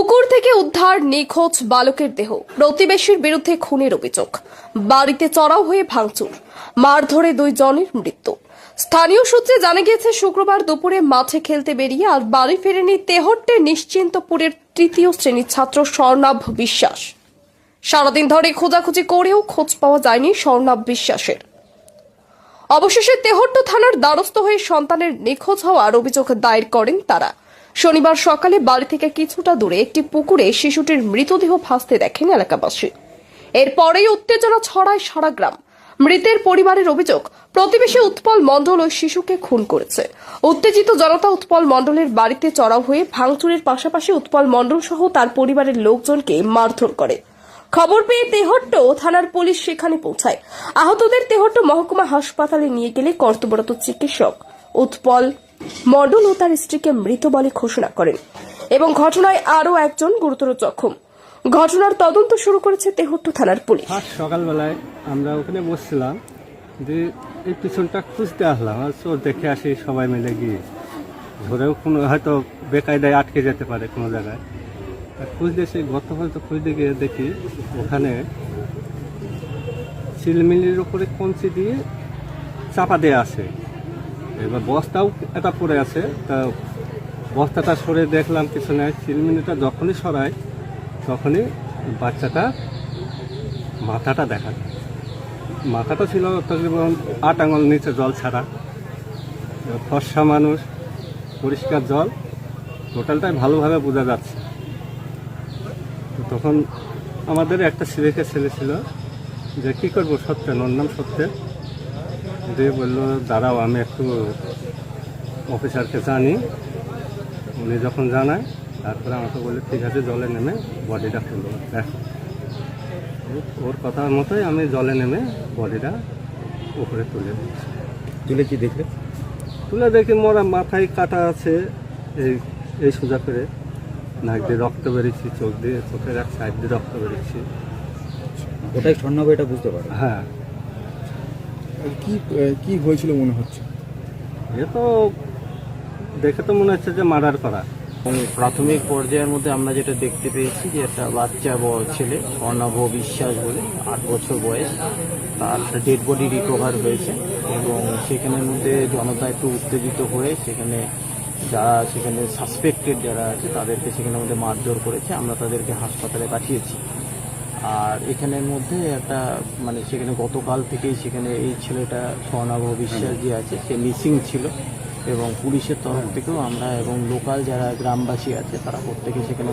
পুকুর থেকে উদ্ধার নিখোঁজ বালকের দেহ। প্রতিবেশীর বিরুদ্ধে খুনের অভিযোগ। বাড়িতে চড়াও হয়ে ভাঙচুর। মারধরে দুই জনের মৃত্যু। স্থানীয় সূত্রে জানা গিয়েছে, শুক্রবার দুপুরে মাঠে খেলতে বেরিয়ে আর বাড়ি ফেরেনি তেহট্টে নিশ্চিন্তপুরের তৃতীয় শ্রেণির ছাত্র স্বর্ণাভ বিশ্বাস। সারাদিন ধরে খোঁজাখুঁজি করেও খোঁজ পাওয়া যায়নি স্বর্ণাভ বিশ্বাসের। অবশেষে তেহট্ট থানার দ্বারস্থ হয়ে সন্তানের নিখোঁজ হওয়ার অভিযোগ দায়ের করেন তারা। শনিবার সকালে বাড়ি থেকে কিছুটা দূরে একটি পুকুরে শিশুটির মৃতদেহ ভাসতে দেখেন এলাকাবাসী। এরপরেই উত্তেজনা ছড়ায় সারা গ্রাম। মৃতের পরিবারের অভিযোগ, প্রতিবেশী উৎপল মণ্ডল ওই শিশুকে খুন করেছে। উত্তেজিত জনতা উৎপল মণ্ডলের বাড়িতে চড়াও হয়ে ভাঙচুরের পাশাপাশি উৎপল মণ্ডল সহ তার পরিবারের লোকজনকে মারধর করে। খবর পেয়ে তেহট্ট থানার পুলিশ সেখানে পৌঁছায়। আহতদের তেহট্ট মহকুমা হাসপাতালে নিয়ে গেলে কর্তব্যরত চিকিৎসক উৎপল মণ্ডল ও তার স্ত্রীকে মৃত বলে ঘোষণা করেন এবং ঘটনায় আরও একজন গুরুতর জখম। ঘটনার তদন্ত শুরু করেছে তেহট্ট থানার পুলিশ। সকালবেলায় আমরা ওখানে বসছিলাম যে এই পিছনটা খুঁজতে আসলাম, আর চোর দেখে আসি সবাই মিলে গিয়ে। ধরেও কোনো হয়তো বেকায়দায় আটকে যেতে পারে কোনো জায়গায়। খুঁজতে সেই গতকাল তো খুঁজতে গিয়ে দেখি ওখানে চিলমিলির উপরে কঞ্চি দিয়ে চাপা দেওয়া আছে। এবার বস্তাও এটা পড়ে আছে। তা বস্তাটা সরে দেখলাম কিছু পিছনে চিলমিলিটা যখনই সরায় তখনই বাচ্চাটা মাথাটা দেখা মাথাটা ছিল তকরিবন আট আঙুল নিচে জল ছাড়া। ফর্সা মানুষ, পরিষ্কার জল, টোটালটাই ভালোভাবে বোঝা যাচ্ছে। তো তখন আমাদের একটা সিলেকের ছেলে ছিল যে, কী করব সত্যেন ওর নাম সত্যেন দিয়ে বলল দাঁড়াও আমি একটু অফিসারকে জানি। উনি যখন জানায় তারপরে আমাকে বলে ঠিক আছে জলে নেমে বডিটা তুলবো দেখো। ওর কথার মতোই আমি জলে নেমে বডিটা উপরে তুলে দিচ্ছি। তুলে কি দেখে তুলে দেখি মোরা মাথায় কাটা আছে এই এই সোজা করে নাক দিয়ে রক্ত বেরিয়েছি চোখ দিয়ে চোখের এক সাইড দিয়ে রক্ত বেরিয়েছি ওটাই স্বর্ণাভ এটা বুঝতে পারো হ্যাঁ। কি কি হয়েছিল মনে হচ্ছে? এ তো দেখে তো মনে হচ্ছে যে মার্ডার করা। এবং প্রাথমিক পর্যায়ের মধ্যে আমরা যেটা দেখতে পেয়েছি যে একটা বাচ্চা বড় ছেলে অর্ণব বিশ্বাস বলে আট বছর বয়স। তার ডেড বডি রিকভার হয়েছে এবং সেখানের মধ্যে জনতা একটু উত্তেজিত হয়ে সেখানে যারা সেখানে সাসপেক্টেড যারা আছে তাদেরকে সেখানের মধ্যে মারধর করেছে। আমরা তাদেরকে হাসপাতালে পাঠিয়েছি। আর এখানের মধ্যে একটা মানে সেখানে গতকাল থেকেই সেখানে এই ছেলেটা স্বর্ণাভ বিশ্বাস যে আছে, সে মিসিং ছিল এবং পুলিশের তরফ থেকেও আমরা এবং লোকাল যারা গ্রামবাসী আছে তারা প্রত্যেকে সেখানে